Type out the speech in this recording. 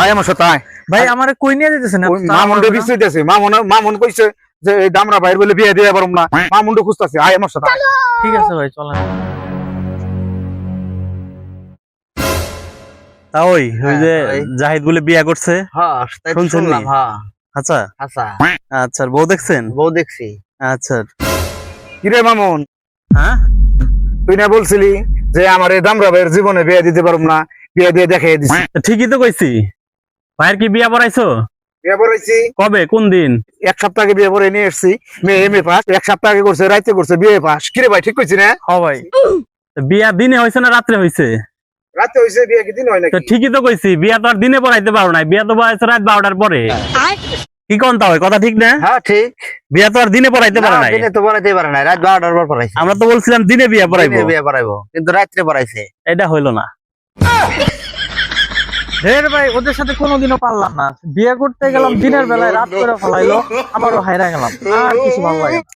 আয় আমার সাথে আয়। ভাই আমারে কই নিয়ে যেতেছেন ওই মামুনটা মামুন মামুন কইছে যে এই দামরা বাইর বলে বিয়ে দিয়ে পারম না। মামুনটা খুঁজতেছে আয় আমার সাথে ঠিক আছে ভাই চলেন। তা ওই ওই যে হ্যাঁ, জাহিদ বলে বিয়া করছে। হ্যাঁ শুনছেন নি? হ্যাঁ। আচ্ছা? আচ্ছা। আচ্ছা বউ দেখছেন? বউ দেখছি। আচ্ছা। কিরে মামুন? হ্যাঁ? তুই না বলছিলি যে আমার এই দামরা ভাইয়ের জীবনে বিয়ে দিতে পারম না বিয়ে দিয়ে দেখাই দিছি। ঠিকই তো কইছি। ভাইয়ের কি বিয়া পড়াইছো? বিয়ে পড়াইছি। কবে? কোন দিন? এক সপ্তাহ আগে বিয়ে নিয়ে এসছি। মেয়ে এম এ পাস এক সপ্তাহ আগে করছে রাইতে করছে বিয়ে পাস কিরে ভাই ঠিক কইছি না? হ ভাই। বিয়া দিনে হয়েছে না রাত্রে রাতে হইছে বিয়ে কি দিন হয় তো ঠিকই তো কইছি বিয়া তো আর দিনে পড়াইতে পারো না বিয়া তো বয়স রাত বারোটার পরে। কি কোন হয়? কথা ঠিক না? হ্যাঁ ঠিক। বিয়া তো আর দিনে পড়াইতে পারে না, নাই। দিনে তো পড়াইতে পারে না রাত বারোটার পর পড়াইছে। আমরা তো বলছিলাম দিনে বিয়া পড়াইবো। দিনে বিয়ে পড়াইবো কিন্তু রাত্রে পড়াইছে। এটা হইল না। ঢের ভাই ওদের সাথে কোনোদিনও পারলাম না বিয়ে করতে গেলাম দিনের বেলায় রাত করে ফলাইলো আবারও হাইরা গেলাম আর কিছু ভালো লাগে।